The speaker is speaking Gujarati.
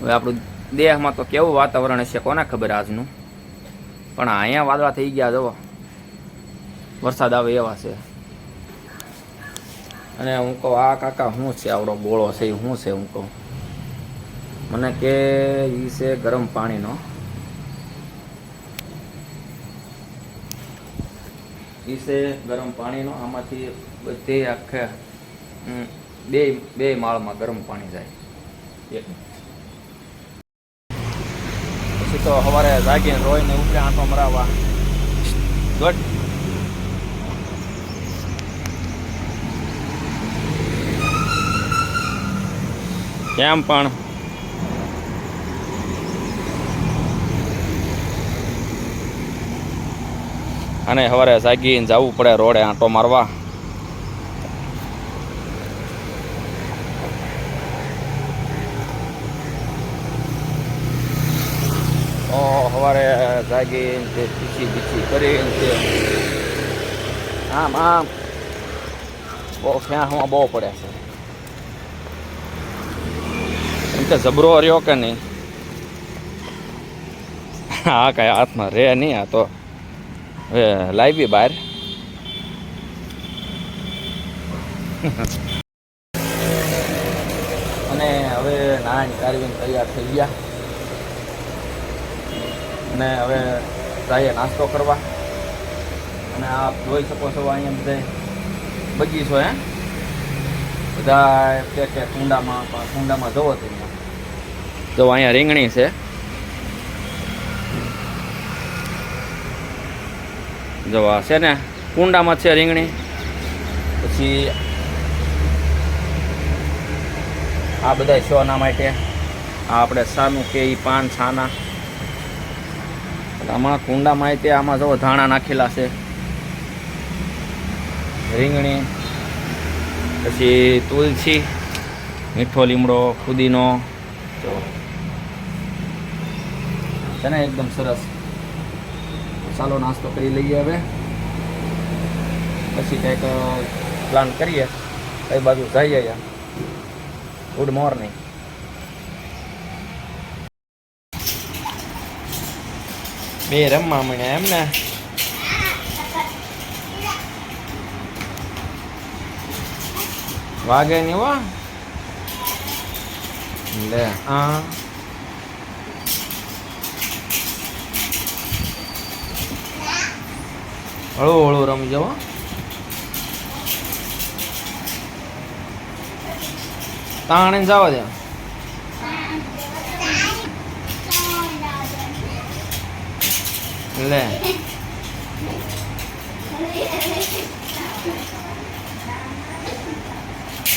હવે આપણું દેહમાં તો કેવું વાતાવરણ હશે કોને ખબર આજનું? પણ અહીંયા વાદળા થઈ ગયા જુઓ વરસાદ આવે એવા છે. અને હું કહું, આ કાકા શું છે, આવડો બોળો છે એ શું છે, હું કહું? મને કે ઈ છે ગરમ પાણીનો. ઈ છે ગરમ પાણીનો, આમાંથી બધે આખે બે બે માળમાં ગરમ પાણી જાય. એક પછી તો સવારે જાગીને રોઈને ઉપરે આંટો મરાવવા ગુડ કેમ પણ. અને સવારે જાગીને જવું પડે રોડે આંટો મારવા. સવારે જાગીને તે પીછી પીછી કરીને તે આમ આમ. બહુ ફ્યાંમાં બહુ પડે છે. એમ તો જબરો રહ્યો કે નહીં? હા, કાંઈ હાથમાં રે નહીં આ તો. હવે લાવી બહાર. અને હવે નાની કારવીને તૈયાર થઈ ગયા. અને હવે જઈએ નાસ્તો કરવા. અને આપ જોઈ શકો છો અહીંયા બધા બગીચો હે. બધા કે કે કુંડામાં કુંડામાં જવો તો જો અહીંયા રીંગણી છે. જો છે ને, કુંડામાં છે રીંગણી. પછી આ બધા શોના માટે. આ આપણે સાનું કે ઈ પાન, છાના. આમાં કુંડામાં તે આમાં જો ધાણા નાખેલા છે. રીંગણી, પછી તુલસી, મીઠો લીમડો, ફુદીનો. જો. છે ને એકદમ સરસ. ચાલો નાસ્તો કરી લઈએ હવે. પછી કંઈક પ્લાન કરીએ. કઈ બાજુ જઈએ યાર. ગુડ મોર્નિંગ બે રમવા મળ્યા એમ ને વાગે નહીં હો લે હા હળવું હળવું રમી જાઓ તાણે જવા દે അല്ലേ?